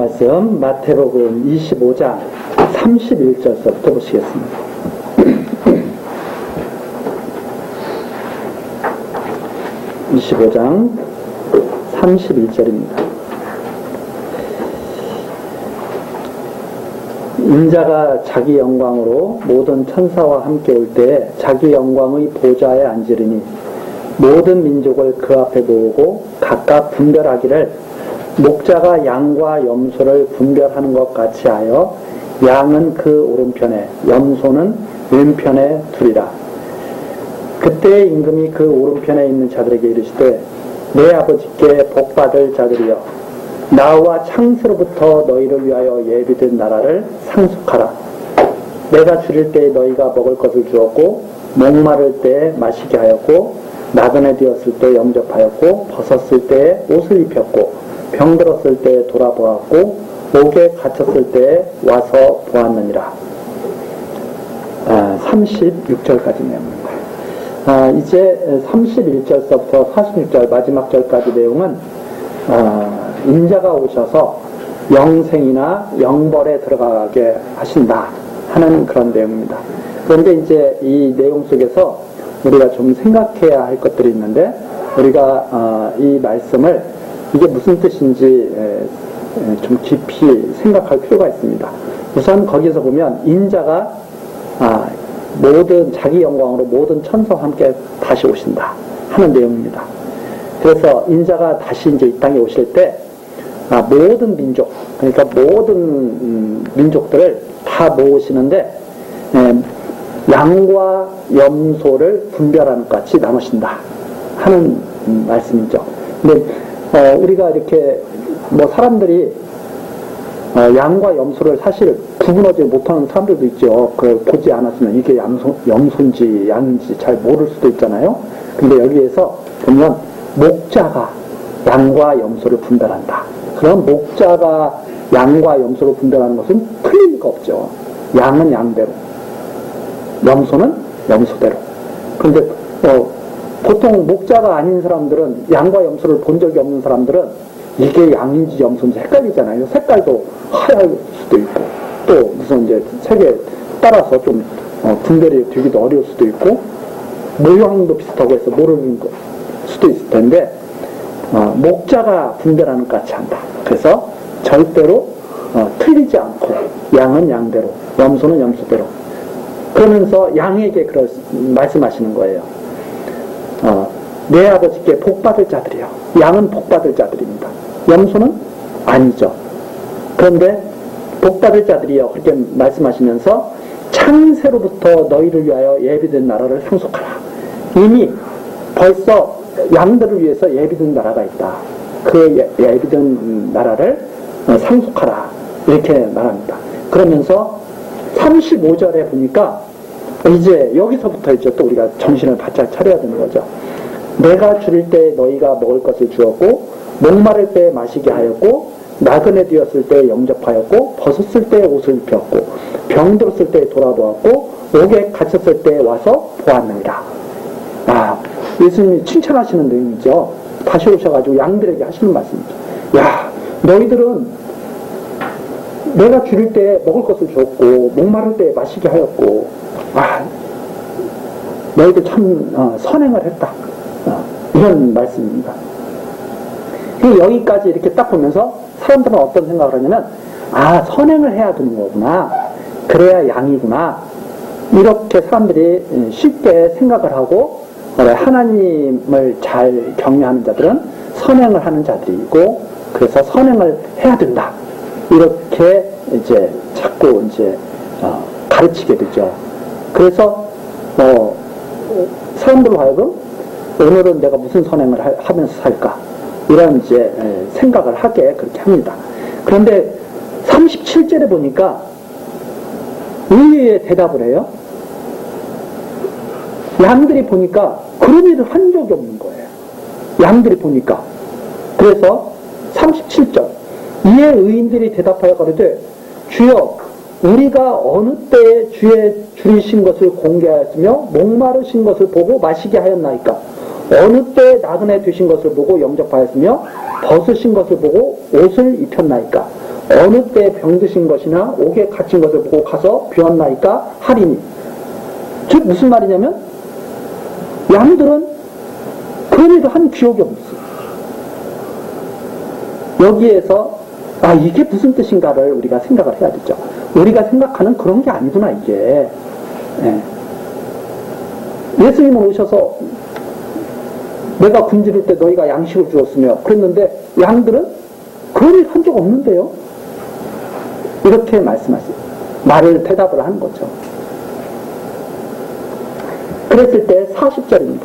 말씀 마태복음 25장 31절서부터 보시겠습니다. (25장) 31절입니다. 인자가 자기 영광으로 모든 천사와 함께 올 때에 자기 영광의 보좌에 앉으리니 모든 민족을 그 앞에 모으고 각각 분별하기를 목자가 양과 염소를 분별하는 것 같이 하여 양은 그 오른편에 염소는 왼편에 두리라. 그때 임금이 그 오른편에 있는 자들에게 이르시되 내 아버지께 복받을 자들이여 나와 창세로부터 너희를 위하여 예비된 나라를 상속하라. 내가 줄일 때에 너희가 먹을 것을 주었고 목마를 때에 마시게 하였고 나그네 되었을 때 영접하였고 벗었을 때에 옷을 입혔고 병들었을 때에 돌아보았고 옥에 갇혔을 때에 와서 보았느니라. 아, 36절까지 내용입니다. 아, 이제 31절서부터 46절 마지막 절까지 내용은 아, 인자가 오셔서 영생이나 영벌에 들어가게 하신다 하는 그런 내용입니다. 그런데 이제 이 내용 속에서 우리가 좀 생각해야 할 것들이 있는데 우리가 어, 이 말씀을 이게 무슨 뜻인지 좀 깊이 생각할 필요가 있습니다. 우선 거기서 보면 인자가 아, 모든 자기 영광으로 모든 천사와 함께 다시 오신다 하는 내용입니다. 그래서 인자가 다시 이제 이 땅에 오실 때 아, 모든 민족 그러니까 모든 음, 민족들을 다 모으시는데 에, 양과 염소를 분별하는 것 같이 나누신다 하는 음, 말씀이죠. 근데 어, 우리가 이렇게 뭐 사람들이 어, 양과 염소를 사실 구분하지 못하는 사람들도 있죠. 그걸 보지 않았으면 이게 양소, 염소인지 양인지 잘 모를 수도 있잖아요. 근데 여기에서 보면 목자가 양과 염소를 분별한다. 그럼 목자가 양과 염소를 분별하는 것은 틀릴 리가 없죠. 양은 양대로, 염소는 염소대로. 근데 어, 보통 목자가 아닌 사람들은 양과 염소를 본 적이 없는 사람들은 이게 양인지 염소인지 헷갈리잖아요. 색깔도 하얄 수도 있고 또 무슨 이제 색에 따라서 좀 어, 분별이 되기도 어려울 수도 있고 모양도 비슷하고 해서 모르는 것 수도 있을 텐데 어, 목자가 분별하는 것 같이 한다. 그래서 절대로 어, 틀리지 않고 양은 양대로 염소는 염소대로 그러면서 양에게 그럴 말씀하시는 거예요. 어, 내 아버지께 복받을 자들이요. 양은 복받을 자들입니다. 염소는 아니죠. 그런데 복받을 자들이요. 그렇게 말씀하시면서 창세로부터 너희를 위하여 예비된 나라를 상속하라. 이미 벌써 양들을 위해서 예비된 나라가 있다. 그 예- 예비된 나라를 어, 상속하라. 이렇게 말합니다. 그러면서 35절에 보니까 이제 여기서부터 이제 또 우리가 정신을 바짝 차려야 되는 거죠. 내가 줄일 때 너희가 먹을 것을 주었고 목마를 때 마시게 하였고 나그네 되었을 때 영접하였고 벗었을 때 옷을 입혔고 병들었을 때 돌아보았고 옥에 갇혔을 때 와서 보았느니라. 아 예수님이 칭찬하시는 내용이죠. 다시 오셔가지고 양들에게 하시는 말씀이죠. 야 너희들은 내가 줄일 때 먹을 것을 줬고 목마를 때 마시게 하였고 아 너희들 참 어, 선행을 했다 어, 이런 말씀입니다. 그 여기까지 이렇게 딱 보면서 사람들은 어떤 생각을 하냐면 아 선행을 해야 되는 거구나 그래야 양이구나 이렇게 사람들이 음, 쉽게 생각을 하고 하나님을 잘 경외하는 자들은 선행을 하는 자들이고 그래서 선행을 해야 된다 이렇게 이제 자꾸 이제 어, 가르치게 되죠. 그래서 어, 사람들로 하여금 오늘은 내가 무슨 선행을 하- 하면서 살까 이런 이제 에, 생각을 하게 그렇게 합니다. 그런데 37절에 보니까 의외의 대답을 해요. 양들이 보니까 그런 일을 한 적이 없는 거예요. 양들이 보니까. 그래서 37절. 이에 의인들이 대답하여 가로되 주여 우리가 어느 때에 주의 줄이신 것을 공개하였으며 목마르신 것을 보고 마시게 하였나이까 어느 때에 나그네 되신 것을 보고 영접하였으며 벗으신 것을 보고 옷을 입혔나이까 어느 때 병드신 것이나 옥에 갇힌 것을 보고 가서 비웠나이까 하리니. 즉 무슨 말이냐면 양들은 그런 일을 한 기억이 없어요. 여기에서 아 이게 무슨 뜻인가를 우리가 생각을 해야 되죠. 우리가 생각하는 그런 게 아니구나 이게. 예. 예수님은 오셔서 내가 굶주릴 때 너희가 양식을 주었으며 그랬는데 양들은 그런 일 한 적 없는데요. 이렇게 말씀하세요. 말을 대답을 하는 거죠. 그랬을 때 40절입니다.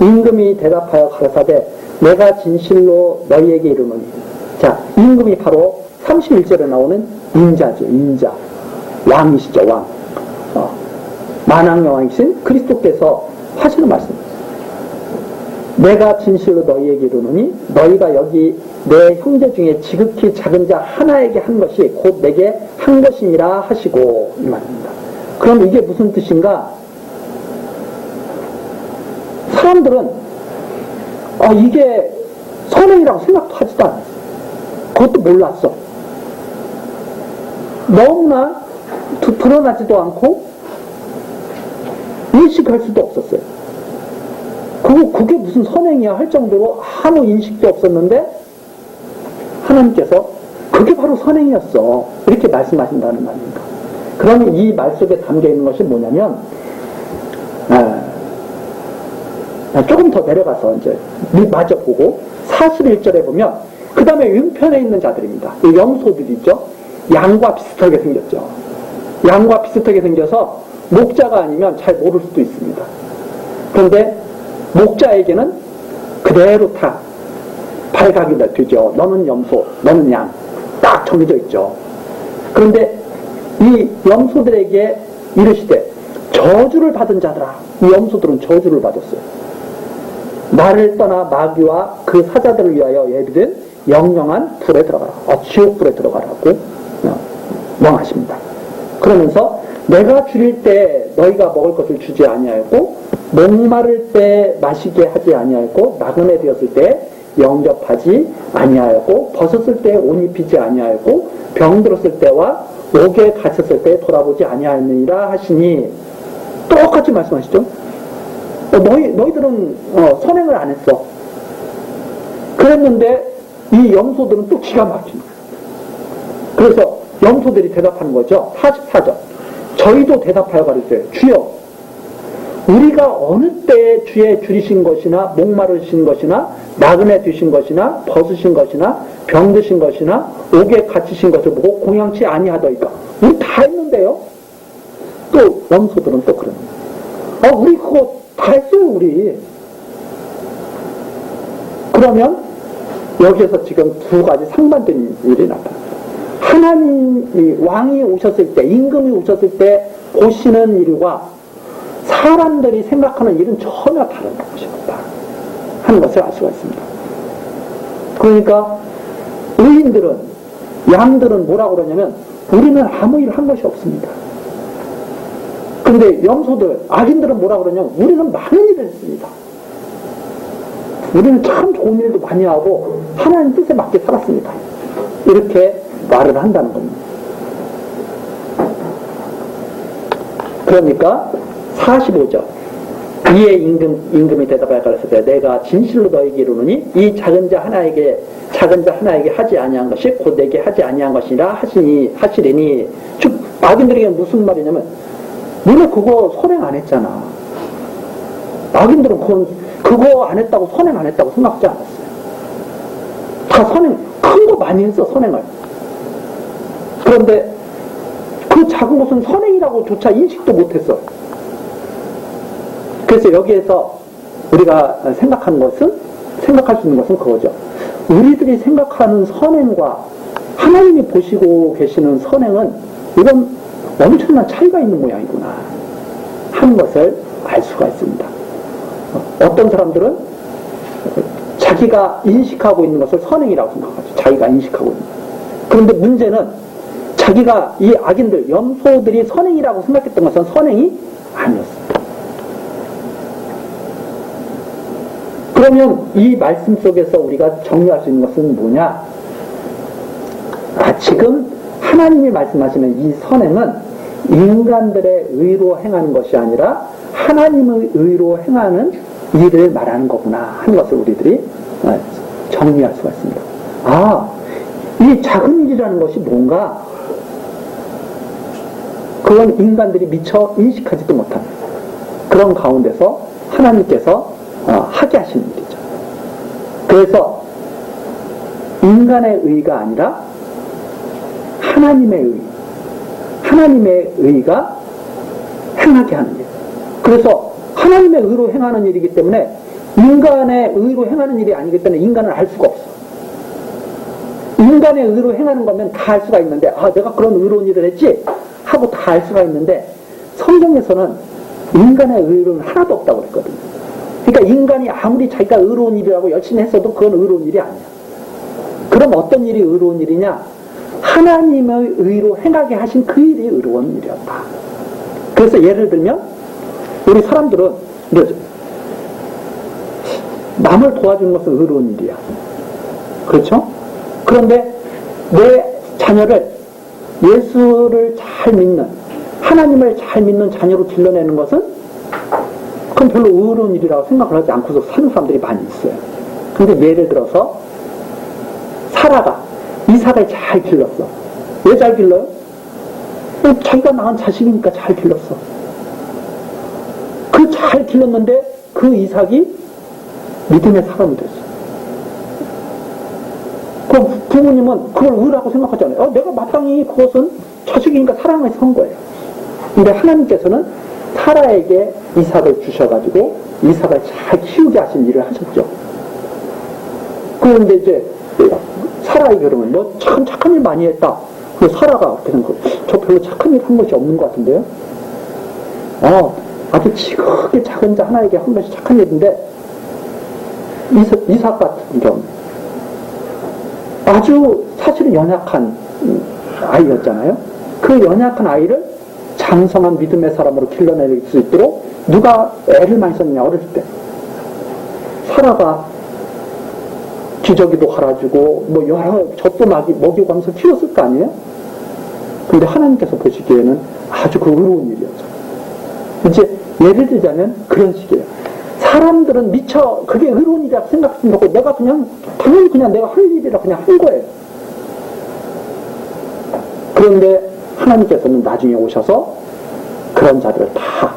임금이 대답하여 가라사대 내가 진실로 너희에게 이르노니 자 임금이 바로 31절에 나오는 인자죠 인자 왕이시죠 왕 어, 만왕여왕이신 그리스도께서 하시는 말씀 내가 진실로 너희에게 이르노니 너희가 여기 내 형제 중에 지극히 작은 자 하나에게 한 것이 곧 내게 한 것이니라 하시고 이 말입니다. 그럼 이게 무슨 뜻인가? 사람들은 어, 이게 선행이라고 생각도 하지도 않았어. 그것도 몰랐어. 너무나 드- 드러나지도 않고 인식할 수도 없었어요. 그게 무슨 선행이야 할 정도로 아무 인식도 없었는데 하나님께서 그게 바로 선행이었어. 이렇게 말씀하신다는 말입니다. 그러면 이 말 속에 담겨 있는 것이 뭐냐면, 아, 아, 조금 더 내려가서 이제 마저 보고 41절에 보면 그 다음에 왼편에 있는 자들입니다. 이 염소들이 있죠. 양과 비슷하게 생겼죠. 양과 비슷하게 생겨서 목자가 아니면 잘 모를 수도 있습니다. 그런데 목자에게는 그대로 다 발각이 되죠. 너는 염소, 너는 양. 딱 정해져 있죠. 그런데 이 염소들에게 이르시되 저주를 받은 자들아. 이 염소들은 저주를 받았어요. 나를 떠나 마귀와 그 사자들을 위하여 예비된 영영한 불에 들어가라. 어, 지옥불에 들어가라고 어, 명하십니다. 그러면서 내가 줄일 때 너희가 먹을 것을 주지 아니하였고 목마를 때 마시게 하지 아니하였고 나그네 되었을 때 영접하지 아니하였고 벗었을 때 옷 입히지 아니하였고 병 들었을 때와 옥에 갇혔을 때 돌아보지 아니하였느니라 하시니 똑같이 말씀하시죠. 어, 너희, 너희들은 어, 선행을 안 했어. 그랬는데 이 염소들은 또 기가 막힌. 그래서 염소들이 대답하는 거죠. 44절. 저희도 대답하여 가르쳐요. 주여, 우리가 어느 때에 주의 줄이신 것이나 목마르신 것이나 나그네 되신 것이나 벗으신 것이나 병드신 것이나 옥에 갇히신 것을 보고 공양치 아니하더이까. 우리 다 했는데요. 또 염소들은 또 그럽니다. 아, 우리 그거 다 했어요, 우리. 그러면 여기에서 지금 두 가지 상반된 일이 나타납니다. 하나님이 왕이 오셨을 때, 임금이 오셨을 때 보시는 일과 사람들이 생각하는 일은 전혀 다른 것이었다. 하는 것을 알 수가 있습니다. 그러니까 의인들은, 양들은 뭐라고 그러냐면 우리는 아무 일 한 것이 없습니다. 근데 염소들, 악인들은 뭐라 그러냐면 우리는 많은 일을 했습니다. 우리는 참 좋은 일도 많이 하고 하나님 뜻에 맞게 살았습니다. 이렇게 말을 한다는 겁니다. 그러니까 45절 이에 임금, 임금이 대답하여 가라사대 내가 진실로 너에게 이르노니 이 작은 자 하나에게 작은 자 하나에게 하지 아니한 것이 곧 내게 하지 아니한 것이라 하시니 하시리니 즉 악인들에게 무슨 말이냐면 너네 그거 선행 안 했잖아. 악인들은 그건 그거 안 했다고 선행 안 했다고 생각하지 않았어요. 다 선행 큰 거 많이 했어 선행을. 그런데 그 작은 것은 선행이라고 조차 인식도 못했어. 그래서 여기에서 우리가 생각하는 것은 생각할 수 있는 것은 그거죠. 우리들이 생각하는 선행과 하나님이 보시고 계시는 선행은 이건 엄청난 차이가 있는 모양이구나 하는 것을 알 수가 있습니다. 어떤 사람들은 자기가 인식하고 있는 것을 선행이라고 생각하죠. 자기가 인식하고 있는 것. 그런데 문제는 자기가 이 악인들, 염소들이 선행이라고 생각했던 것은 선행이 아니었습니 그러면 이 말씀 속에서 우리가 정리할 수 있는 것은 뭐냐? 아, 지금 하나님이 말씀하시는 이 선행은 인간들의 의로 행하는 것이 아니라 하나님의 의로 행하는 일을 말하는 거구나 하는 것을 우리들이 어, 정리할 수가 있습니다. 아, 이 작은 일이라는 것이 뭔가 그건 인간들이 미처 인식하지도 못한 그런 가운데서 하나님께서 어, 하게 하시는 일이죠. 그래서 인간의 의가 아니라 하나님의 의, 하나님의 의가 행하게 하는 일. 그래서 하나님의 의로 행하는 일이기 때문에 인간의 의로 행하는 일이 아니기 때문에 인간은 알 수가 없어. 인간의 의로 행하는 거면 다 알 수가 있는데, 아, 내가 그런 의로운 일을 했지? 하고 다 알 수가 있는데, 성경에서는 인간의 의로는 하나도 없다고 그랬거든요. 그러니까 인간이 아무리 자기가 의로운 일이라고 열심히 했어도 그건 의로운 일이 아니야. 그럼 어떤 일이 의로운 일이냐? 하나님의 의로 행하게 하신 그 일이 의로운 일이었다. 그래서 예를 들면, 우리 사람들은. 남을 도와주는 것은 의로운 일이야. 그렇죠? 그런데 내 자녀를 예수를 잘 믿는, 하나님을 잘 믿는 자녀로 길러내는 것은 그건 별로 의로운 일이라고 생각을 하지 않고서 사는 사람들이 많이 있어요. 근데 예를 들어서 사라가 이삭을 잘 길렀어. 왜 잘 길러요? 어, 자기가 낳은 자식이니까 잘 길렀어. 그 잘 길렀는데 그 이삭이 믿음의 사람이 됐어. 그럼 부모님은 그걸 의라고 생각하잖아요. 어, 내가 마땅히 그것은 자식이니까 사랑해서 한 거예요. 근데 하나님께서는 사라에게 이삭을 주셔가지고 이삭을 잘 키우게 하신 일을 하셨죠. 그런데 이제 사라의 결혼은 너참 착한 일 많이 했다. 그 사라가 어떻게? 저 별로 착한 일 한 것이 없는 것 같은데요? 어, 아주 지극히 작은 자 하나에게 한 것이 착한 일인데 이삭, 이삭 같은 경우 아주 사실은 연약한 아이였잖아요. 그 연약한 아이를 장성한 믿음의 사람으로 길러낼 수 있도록 누가 애를 많이 썼냐 어렸을 때 사라가 기저귀도 갈아주고 뭐 여러 젖도 먹이, 먹이고 하면서 키웠을 거 아니에요? 근데 하나님께서 보시기에는 아주 그 의로운 일이었죠. 이제 예를 들자면 그런 식이에요. 사람들은 미처 그게 의로운 일이라고 생각하고 내가 그냥 당연히 그냥 내가 할 일이라 그냥 한 거예요. 그런데 하나님께서는 나중에 오셔서 그런 자들을 다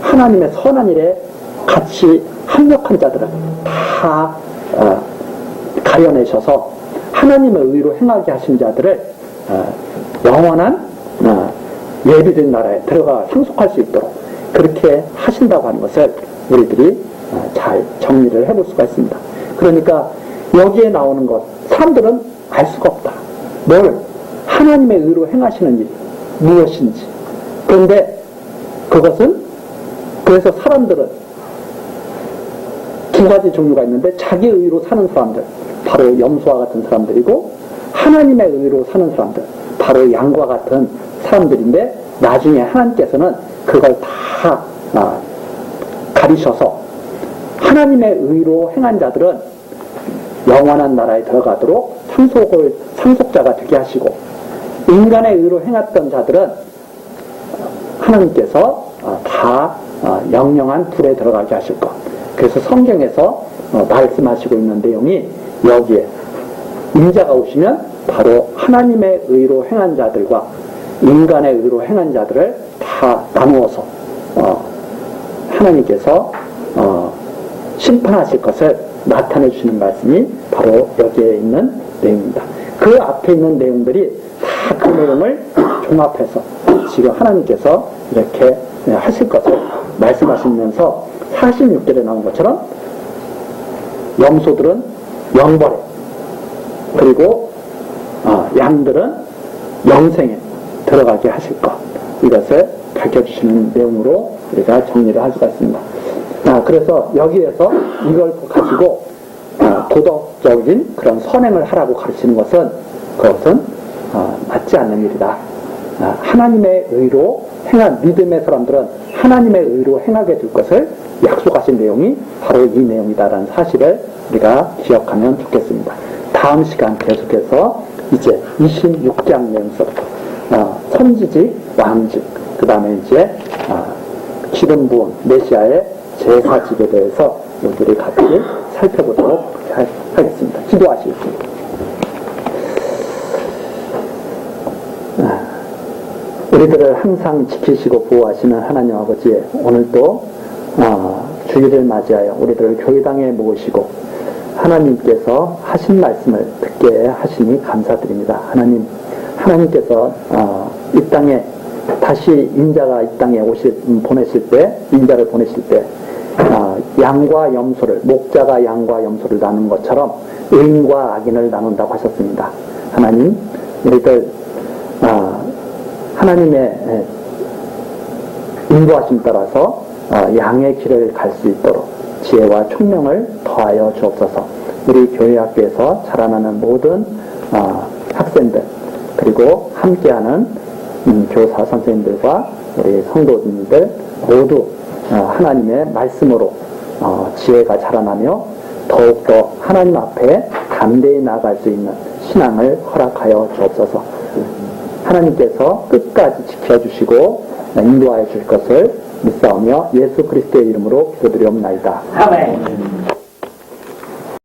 하나님의 선한 일에 같이 합력한 자들을 다 어, 가려내셔서 하나님의 의로 행하게 하신 자들을 어, 영원한 어, 예비된 나라에 들어가 상속할 수 있도록 그렇게 하신다고 하는 것을 우리들이 어, 잘 정리를 해볼 수가 있습니다. 그러니까 여기에 나오는 것 사람들은 알 수가 없다. 뭘 하나님의 의로 행하시는 일 무엇인지. 그런데 그것은 그래서 사람들은 두 가지 종류가 있는데 자기 의로 사는 사람들 바로 염소와 같은 사람들이고 하나님의 의로 사는 사람들 바로 양과 같은 사람들인데 나중에 하나님께서는 그걸 다 아, 가리셔서 하나님의 의로 행한 자들은 영원한 나라에 들어가도록 상속을 상속자가 되게 하시고 인간의 의로 행했던 자들은 하나님께서 어, 다 어, 영영한 불에 들어가게 하실 것. 그래서 성경에서 어, 말씀하시고 있는 내용이 여기에 인자가 오시면 바로 하나님의 의로 행한 자들과 인간의 의로 행한 자들을 다 나누어서 하나님께서 심판하실 것을 나타내 주시는 말씀이 바로 여기에 있는 내용입니다. 그 앞에 있는 내용들이 다그 내용을 종합해서 지금 하나님께서 이렇게 하실 것을 말씀하시면서 46절에 나온 것처럼 염소들은 영벌에 그리고 어, 양들은 영생에 들어가게 하실 것 이것을 밝혀주시는 내용으로 우리가 정리를 할 수가 있습니다. 아, 그래서 여기에서 이걸 가지고 어, 도덕적인 그런 선행을 하라고 가르치는 것은 그것은 어, 맞지 않는 일이다. 아, 하나님의 의로 행한 믿음의 사람들은 하나님의 의로 행하게 될 것을 약속하신 내용이 바로 이 내용이다라는 사실을 우리가 기억하면 좋겠습니다. 다음 시간 계속해서 이제 26장 내용서부터 어, 선지직, 왕직, 그 다음에 이제 어, 기름 부은 메시아의 제사직에 대해서 우리들이 같이 살펴보도록 하- 하겠습니다. 기도하시겠습니다. 우리들을 항상 지키시고 보호하시는 하나님 아버지 오늘도 어, 주일을 맞이하여 우리들을 교회당에 모으시고 하나님께서 하신 말씀을 듣게 하시니 감사드립니다. 하나님 하나님께서 어, 이 땅에 다시 인자가 이 땅에 오실 음, 보내실 때 인자를 보내실 때 어, 양과 염소를 목자가 양과 염소를 나눈 것처럼 의인과 악인을 나눈다고 하셨습니다. 하나님 우리들 어, 하나님의 에, 인도하심 따라서 어, 양의 길을 갈 수 있도록 지혜와 총명을 더하여 주옵소서. 우리 교회 학교에서 자라나는 모든 어, 학생들 그리고 함께하는 음, 교사 선생님들과 우리 성도님들 모두 어, 하나님의 말씀으로 어, 지혜가 자라나며 더욱더 하나님 앞에 담대히 나아갈 수 있는 신앙을 허락하여 주옵소서. 하나님께서 끝까지 지켜주시고 인도하여 주실 것을 믿사오며 예수 그리스도의 이름으로 기도드리옵나이다. 아멘.